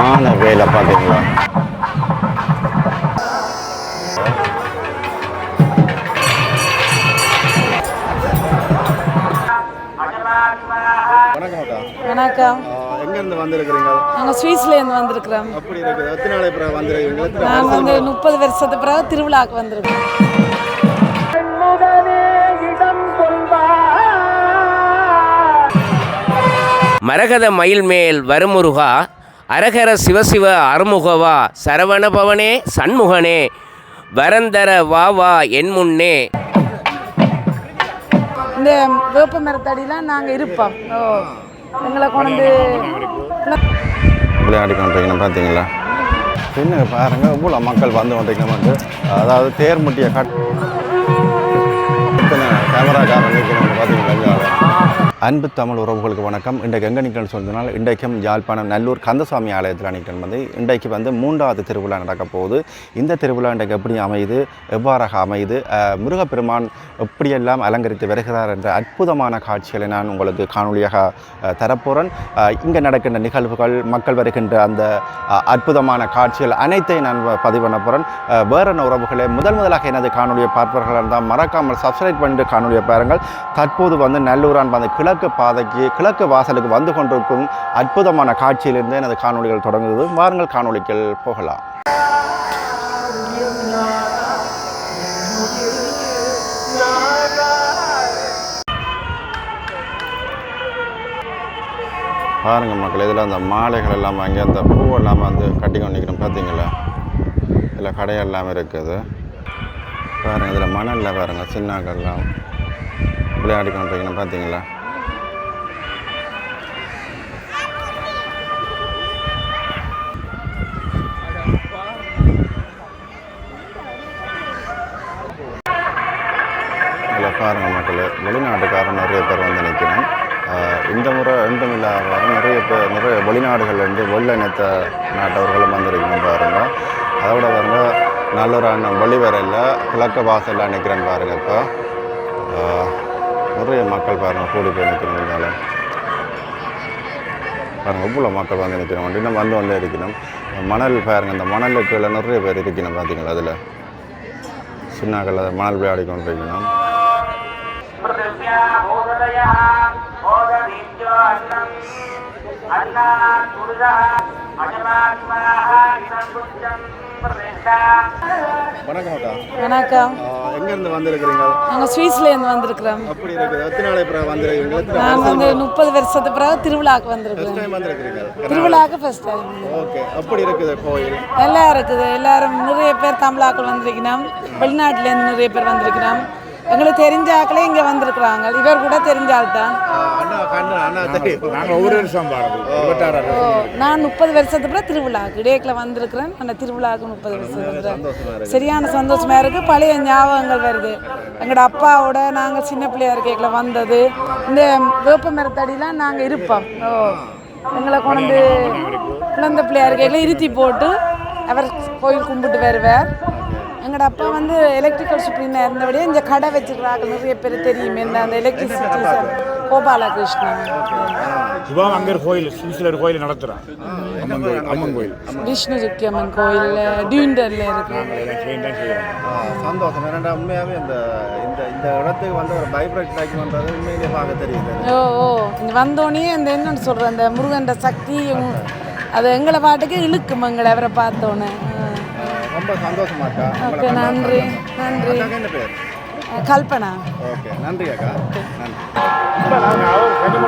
சரியான வேலை பார்த்தீங்களா வணக்கம். எங்கேருந்து வந்திருக்கிறீங்க? நாங்கள் ஸ்வீஸ்லேருந்து வந்திருக்கிறோம். அப்படி இருக்குது. எத்தனை நாளை பிறகு வந்திருக்கீங்க? நாங்கள் வந்து முப்பது வருஷத்துக்கு பிறகு திருவிழாக்கு வந்திருக்கோம். மரகத மயில் மேல் வருமுருகா அரகர சிவசிவ அருமுகவா சரவணபவனே சண்முகனே வரந்தர வா வா என் முன்னே இந்த வேப்ப மரத்தடிலாம் நாங்கள் இருப்போம். ஓ எங்களை கொண்டு விளையாடி கொண்டிருக்கீங்க பார்த்தீங்களா? என்ன பாருங்க இவ்வளோ மக்கள் வந்து கொண்டிருக்கணும் அதாவது தேர் முட்டிய கட் கேமராக்காரங்க இருக்கிறவங்க பார்த்தீங்களா. அன்பு தமிழ் உறவுகளுக்கு வணக்கம். இன்றைக்கு எங்கே நிற்கணும்னு சொன்னால் இன்றைக்கும் யாழ்ப்பாணம் நல்லூர் கந்தசாமி ஆலயத்தில் நிற்கணும் வந்து இன்றைக்கு வந்து மூன்றாவது திருவிழா நடக்க போகுது. இந்த திருவிழா இன்றைக்கு எப்படி அமையுது? எவ்வாறாக அமையுது? முருகப்பெருமான் எப்படியெல்லாம் அலங்கரித்து வருகிறார் என்ற அற்புதமான காட்சிகளை நான் உங்களுக்கு காணொலியாக தரப்போகிறேன் இங்கே நடக்கின்ற நிகழ்வுகள் மக்கள் வருகின்ற அந்த அற்புதமான காட்சிகள் அனைத்தையும் நான் பதிவு பண்ண போகிறேன் வேறென்ன உறவுகளை முதல் முதலாக எனது காணொலியை பார்ப்பவர்களாக இருந்தால் மறக்காமல் சப்ஸ்கிரைப் பண்ணிட்டு காணொலியை பாருங்கள். தற்போது வந்து நல்லூரான் அந்த கிழக்கு பாதைக்கு கிழக்கு வாசலுக்கு வந்து கொண்டிருக்கும் அற்புதமான காட்சியிலிருந்து எனது காணொலிகள் தொடங்குது வாருங்கள் காணொலிகள் போகலாம். பாருங்க மக்கள் இதில் அந்த மாலைகள் எல்லாம் அங்கே அந்த பூ எல்லாம் வந்து கட்டி கொண்டிருக்கிறோம் பார்த்தீங்களா? இதில் கடைகள் எல்லாமே இருக்குது. பாருங்கள் இதில் மணலில் பாருங்கள் சின்னாக்கள்லாம் விளையாடி கொண்டிருக்கணும் பார்த்தீங்களா? முறை நிறைய பேர் நிறைய வெளிநாடுகள்லேருந்து வெள்ள நாட்டவர்களும் வந்திருக்கணும் பாருங்க. அதோட பாருங்க நல்ல அண்ணன் வெளிவரையில் கிழக்க வாசலில் நிற்கிறேன் பாருங்க இப்போ. நிறைய மக்கள் பாருங்கள் கூடி போய் நிற்கிறவங்களால பாருங்க இவ்வளோ மக்கள் வந்து நிற்கிறோம் இன்னும் வந்து வந்து இருக்கணும். மணல் பாருங்கள் இந்த மணலுக்குள்ள நிறைய பேர் இருக்கணும் பார்த்தீங்களா அதில்? சின்னாக்கள் அதை மணல் விளையாடி கொண்டிருக்கணும் வணக்கம் எங்கேருந்து வந்திருக்கிறீங்க? நாங்கள் ஸ்வீஸ்லேருந்து வந்திருக்கிறோம். அப்படி இருக்குது எத்தனை நாளை பிறகு வந்திருக்கீங்க? நாங்கள் வந்து முப்பது வருஷத்துக்கு பிறகு திருவிழாக்கு வந்திருக்கிறோம். வந்திருக்கிறீங்க. திருவிழாக்கு ஃபர்ஸ்ட் டைம் ஓகே அப்படி இருக்குது கோயில். நல்லா இருக்குது. எல்லாரும் நிறைய பேர் தமிழாக்கள் வந்திருக்கணும் வெளிநாட்டிலேருந்து நிறைய பேர் வந்திருக்கிறோம். எங்களுக்கு தெரிஞ்ச ஆக்களே இங்கே வந்திருக்கிறாங்க. இவர் கூட தெரிஞ்ச ஆள் தான் நாங்கள் ஒவ்வொரு வருஷம் நான் முப்பது வருஷத்துக்கு திருவிழாக்கு இடையக்கில் வந்திருக்கிறேன். அந்த திருவிழாவுக்கு முப்பது வருஷத்துக்கு சரியான சந்தோஷமா இருக்கு. பழைய ஞாபகங்கள் வருது. எங்களோட அப்பாவோட நாங்கள் சின்ன பிள்ளையா இருக்கையில் வந்தது. இந்த வேப்ப மரத்தடிலாம் நாங்கள் இருப்போம். ஓ எங்களை கொண்டு குழந்தை பிள்ளையா இருக்கையில் இருத்தி போட்டு அவர் கோயில் கும்பிட்டு வருவார். எங்களோட அப்பா வந்து எலக்ட்ரிக்கல் சுப்ரீனாக இருந்தபடியே இந்த கடை வச்சுக்கிறாங்க நிறைய பேர் தெரியுமே இந்த அந்த எலக்ட்ரிசிட்டி கோபாலகிருஷ்ணன். சிவா அங்கே ஒரு கோயில் சுவிஸில் ஒரு கோயில் நடத்துகிறான் அம்மன் கோயில் அம்மன் கோயில். விஷ்ணு சுக்கியம்மன் கோயில் டியூண்டர்ல இருக்கு. சந்தோஷம். ஏன்னா உண்மையாகவே இந்த இந்த இந்த இடத்துக்கு வந்து ஒரு பைப்ரேட் டாக்கி பண்ணுறது உண்மையிலேயே பார்க்க தெரியுது. ஓ ஓ. இங்க வந்தோடனே அந்த என்னன்னு சொல்கிறேன் அந்த முருகன்ற சக்தி அது எங்களை பாட்டுக்கு இழுக்கும் எங்களை அவரை பார்த்தோன்னே. ரொம்ப சந்தோஷமாக்கா ஓகே நன்றி நன்றி. என்ன பேர்? கல்பனா. ஓகே நன்றி அக்கா. நன்றி. நாங்கள் அவர் நானும் ரெண்டு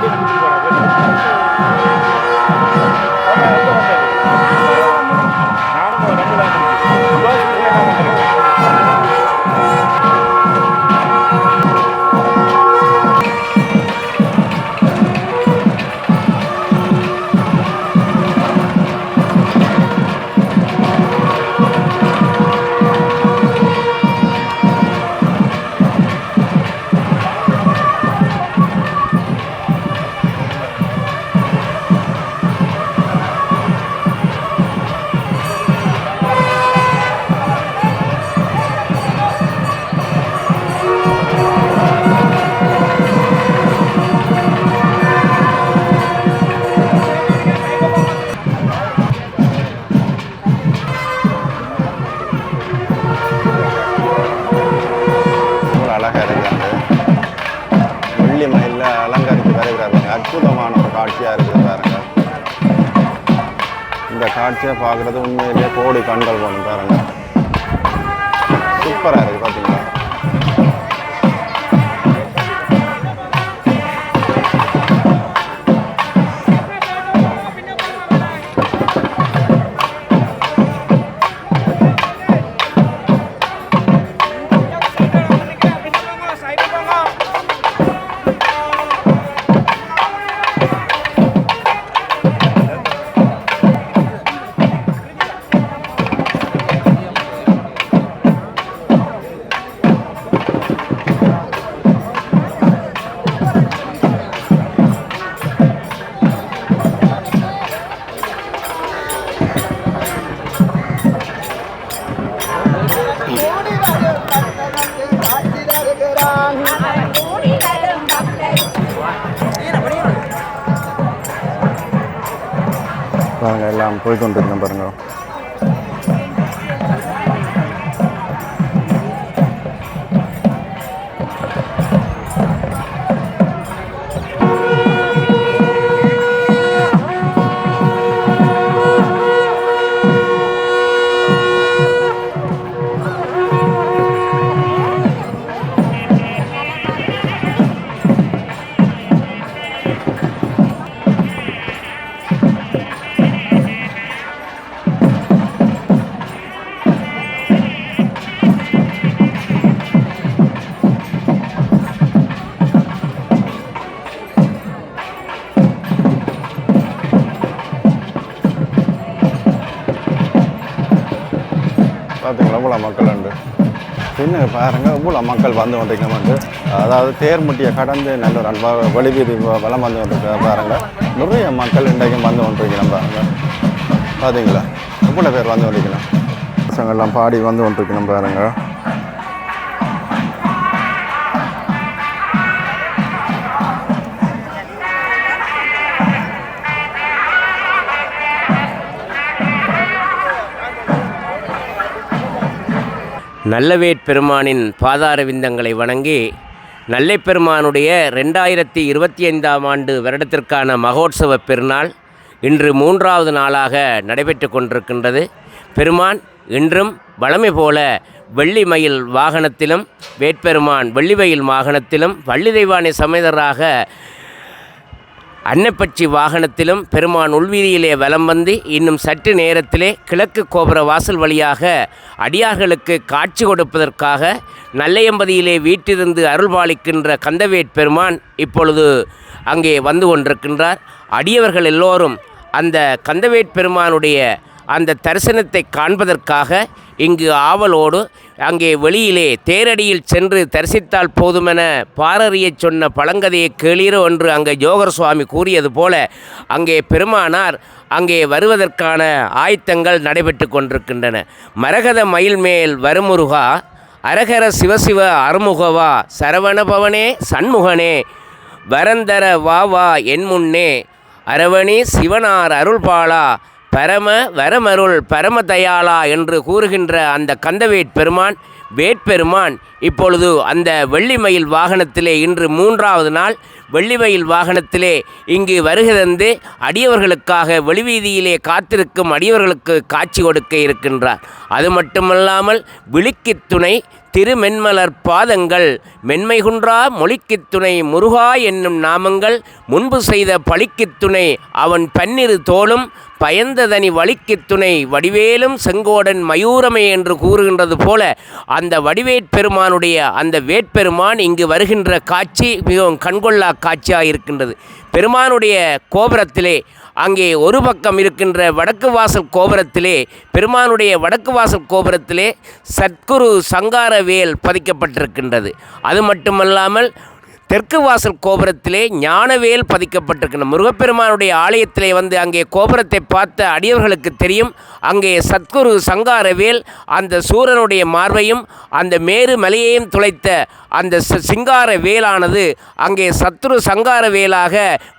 பார்க்குறது உண்மையிலேயே கோடி கண்கள் போகணும் பாருங்க. சூப்பராக இருக்குது பார்த்தீங்களா பாருங்க எல்லாம் போய் கொண்டிருக்கேன் இவ்வளோ மக்கள் உண்டு பின்ன பாருங்க இவ்வளோ மக்கள் வந்து கொண்டிருக்கணும்ட்டு அதாவது தேர்முட்டியை கடந்து நல்ல ஒரு அன்பாக வெளிவீதி வளம் வலம் வந்து கொண்டிருக்க பாருங்க. நிறைய மக்கள் இன்றைக்கும் வந்து கொண்டிருக்கணும் பாருங்க. பார்த்தீங்களா இவ்வளோ பேர் வந்து கொண்டிருக்கணும் பசங்கள்லாம் பாடி வந்து கொண்டிருக்கணும் பாருங்கள் நல்லவேட் பெருமானின் பாதாரவிந்தங்களை வணங்கி நல்லை பெருமானுடைய ரெண்டாயிரத்தி இருபத்தி ஐந்தாம் ஆண்டு வருடத்திற்கான மகோத்சவ பெருநாள் இன்று மூன்றாவது நாளாக நடைபெற்று கொண்டிருக்கின்றது. பெருமான் இன்றும் வளமை போல வெள்ளி மயில் வாகனத்திலும் வேட்பெருமான் வெள்ளிமயில் வாகனத்திலும் வள்ளி தெய்வானை சமேதராக அன்னப்பட்சி வாகனத்திலும் பெருமான் உள்வீதியிலே வலம் வந்து இன்னும் சற்று நேரத்திலே கிழக்கு கோபுர வாசல் வழியாக அடியார்களுக்கு காட்சி கொடுப்பதற்காக நல்லையம்பதியிலே வீட்டிலிருந்து அருள்பாலிக்கின்ற கந்தவேட் பெருமான் இப்பொழுது அங்கே வந்து கொண்டிருக்கின்றார். அடியவர்கள் எல்லோரும் அந்த கந்தவேட் பெருமானுடைய அந்த தரிசனத்தை காண்பதற்காக இங்கு ஆவலோடு அங்கே வெளியிலே தேரடியில் சென்று தரிசித்தால் போதுமென பாரறியச் சொன்ன பழங்கதையை கேளீரோ என்று அங்கே ஜோகர் சுவாமி கூறியது போல அங்கே பெருமானார் அங்கே வருவதற்கான ஆயத்தங்கள் நடைபெற்று கொண்டிருக்கின்றன. மரகத மயில் மேல் வருமுருகா அரகர சிவசிவ அருமுகவா சரவணபவனே சண்முகனே வரந்தர வா வா என் முன்னே அரவணி சிவனார் அருள்பாலா பரம வரமருள் பரம தயாளா என்று கூறுகின்ற அந்த கந்தவேட் பெருமான் வேட்பெருமான் இப்பொழுது அந்த வெள்ளிமயில் வாகனத்திலே இன்று மூன்றாவது நாள் வெள்ளிவயில் வாகனத்திலே இங்கு வருகிறந்து அடியவர்களுக்காக வெளிவீதியிலே காத்திருக்கும் அடியவர்களுக்கு காட்சி கொடுக்க இருக்கின்றார். அது மட்டுமல்லாமல் விழிக்கு துணை திருமென்மலர் பாதங்கள் மென்மை குன்றா மொழிக்குத் துணை முருகா என்னும் நாமங்கள் முன்பு செய்த பழிக்குத் துணை அவன் பன்னிரு தோளும் பயந்ததனி வழிக்குத் துணை வடிவேலும் செங்கோடன் மயூரமே என்று கூறுகின்றது போல அந்த வடிவேற்பெருமானுடைய அந்த வேட்பெருமான் இங்கு வருகின்ற காட்சி மிகவும் கண்கொள்ளா காட்சியாக இருக்கின்றது. பெருமானுடைய கோபுரத்திலே அங்கே ஒரு பக்கம் இருக்கின்ற வடக்கு வாசல் கோபுரத்திலே பெருமானுடைய வடக்கு வாசல் கோபுரத்திலே சத்குரு சங்காரவேல் பதிக்கப்பட்டிருக்கின்றது. அது மட்டுமல்லாமல் தெற்கு வாசல் கோபுரத்திலே ஞானவேல் பதிக்கப்பட்டிருக்கின்ற முருகப்பெருமானுடைய ஆலயத்திலே வந்து அங்கே கோபுரத்தை பார்த்த அடியவர்களுக்கு தெரியும். அங்கே சத்குரு சங்காரவேல் அந்த சூரனுடைய மார்பையும் அந்த மேரு மலையையும் துளைத்த அந்த சிங்கார வேலானது அங்கே சத்ரு சங்கார வேலாக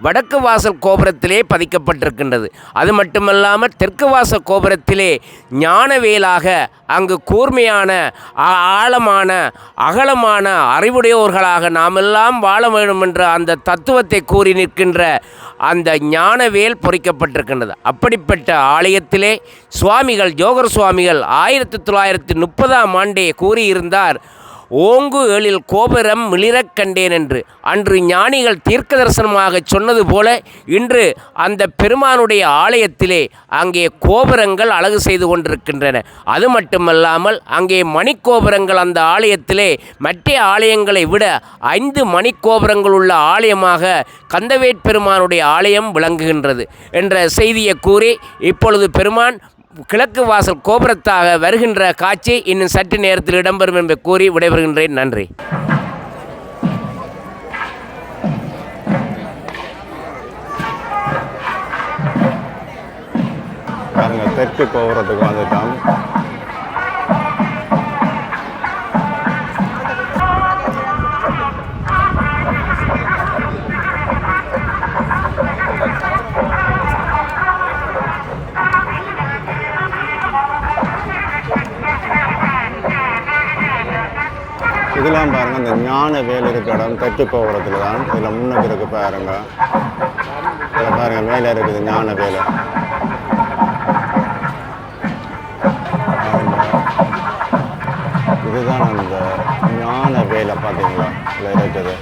வடக்கு வாசல் கோபுரத்திலே பதிக்கப்பட்டிருக்கின்றது. அது மட்டுமல்லாமல் தெற்கு வாசல் கோபுரத்திலே ஞானவேலாக அங்கு கூர்மையான ஆ- ஆழமான அகலமான அறிவுடையோர்களாக நாமெல்லாம் வாழ வேண்டும் என்ற அந்த தத்துவத்தை கூறி நிற்கின்ற அந்த ஞானவேல் பொறிக்கப்பட்டிருக்கின்றது. அப்படிப்பட்ட ஆலயத்திலே சுவாமிகள் ஜோகர் சுவாமிகள் ஆயிரத்தி தொள்ளாயிரத்தி முப்பதாம் ஆண்டே கூறியிருந்தார். ஓங்கு ஏழில் கோபுரம் மிளிரக் கண்டேன் என்று. அன்று ஞானிகள் தீர்க்க தரிசனமாக சொன்னது போல இன்று அந்த பெருமானுடைய ஆலயத்திலே அங்கே கோபுரங்கள் அழகு செய்து கொண்டிருக்கின்றன. அது மட்டுமல்லாமல் அங்கே மணிக்கோபுரங்கள் அந்த ஆலயத்திலே மற்ற ஆலயங்களை விட ஐந்து மணிக்கோபுரங்கள் உள்ள ஆலயமாக கந்தவேட் பெருமானுடைய ஆலயம் விளங்குகின்றது என்ற செய்தியை கூறி இப்பொழுது பெருமான் கிழக்கு வாசல் கோபுரத்தாக வருகின்ற காட்சி இன்னும் சற்று நேரத்தில் இடம்பெறும் என்று கூறி விடைபெறுகின்றேன். நன்றி. தெற்கு கோபுரத்துக்கு வந்துட்டோம் இதெல்லாம் பாருங்க இந்த ஞான வேலை இருக்க இடம் தெற்கு தான் இதில் முன்னுக்கு இருக்கு பாருங்க. இதில் பாருங்க மேலே இருக்குது ஞான வேலை. இதுதான் அந்த ஞான வேலை பார்த்தீங்களா இதில் இருக்குது.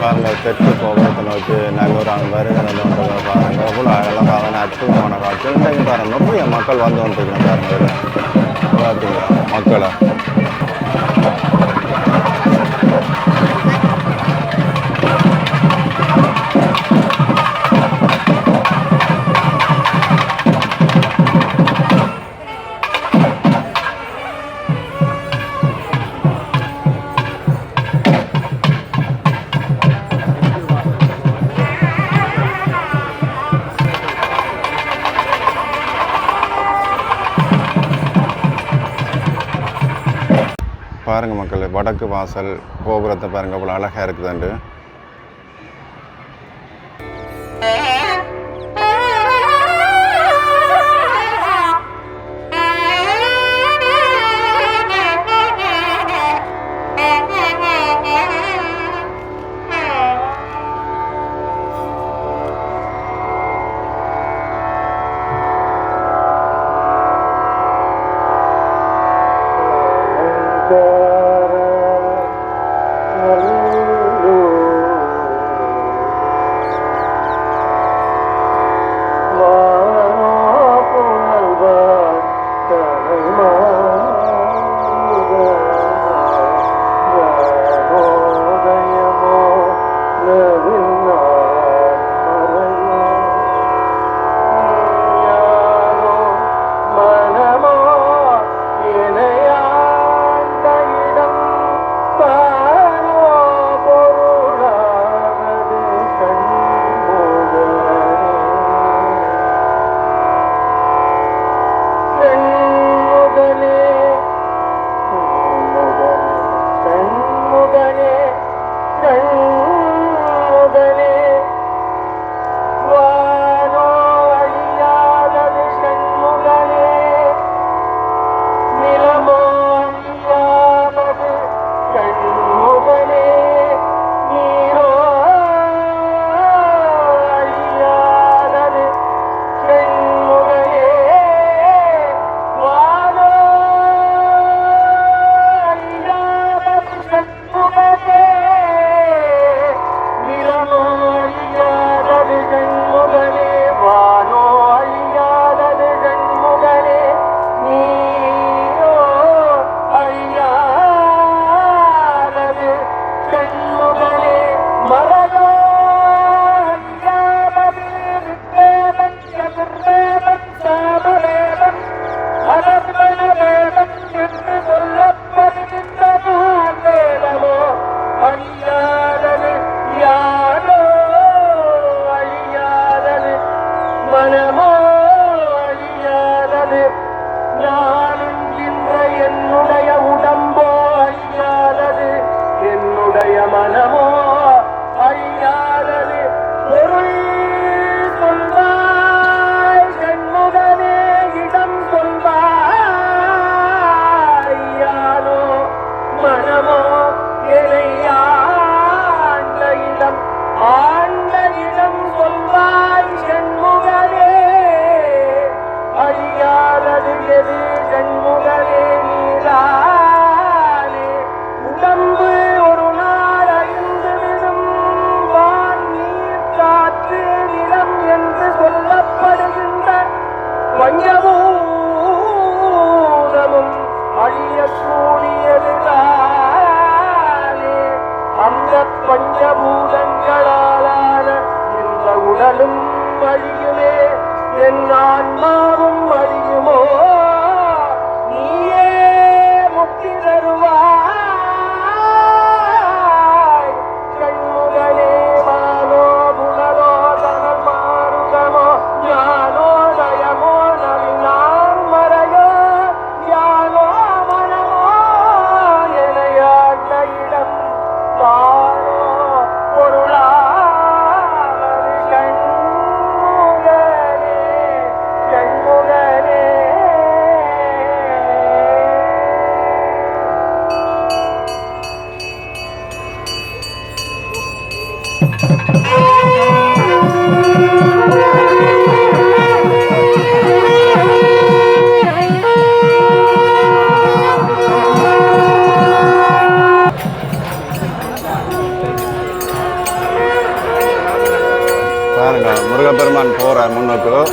பாருங்க தெற்கு கோபுரத்தை நோக்கி நல்லூர் அங்கே வருகிறது பாருங்க எவ்வளோ அழகாக அற்புதமான காட்சி. இன்றைக்கு பாருங்க நிறைய மக்கள் வந்து வந்துருக்கணும் பாருங்க பார்த்தீங்களா மக்களை? வடக்கு வாசல் கோபுரத்தை பாருங்கள் அவ்வளோ அழகாக இருக்குதுண்டு.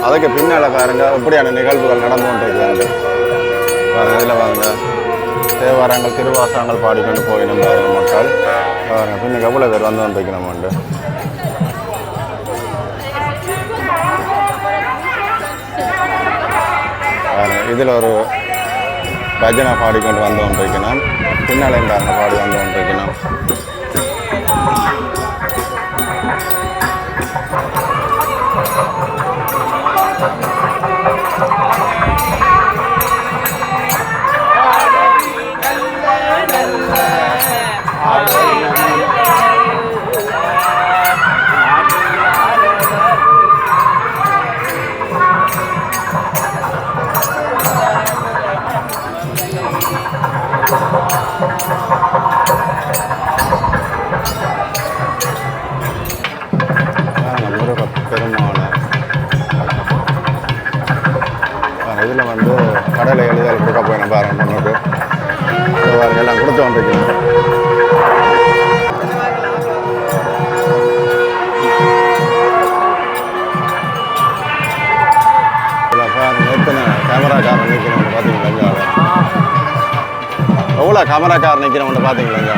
அதுக்கு பின்னால் பாருங்க எப்படியான நிகழ்வுகள் நடந்து கொண்டிருக்கிறது. பாருங்க இதில் பாருங்க? தேவாரங்கள் திருவாசகங்கள் பாடிக்கொண்டு போயிடும் பாருங்க மக்கள். பாருங்க பின்னுக்கு எவ்வளோ பேர் வந்து கொண்டிருக்கிறோம் உண்டு? இதில் ஒரு பஜனை பாடிக்கொண்டு வந்து கொண்டிருக்கணும் பின்னாலையும் பாருங்க பாடி வந்து கொண்டிருக்கணும் பாருங்க, Thank you. கடையில் கடலை கொடுக்க போய் நம்ம ஆரம்பம் இதோ பாருங்க எல்லாம் கொடுத்து வந்துருக்கீங்க. கேமரா பாருங்க கேமராக்காரன் நிற்கிறவங்க பார்த்தீங்களா இங்கே எவ்வளோ கேமராக்காரன் நிற்கிறவங்க பார்த்தீங்களா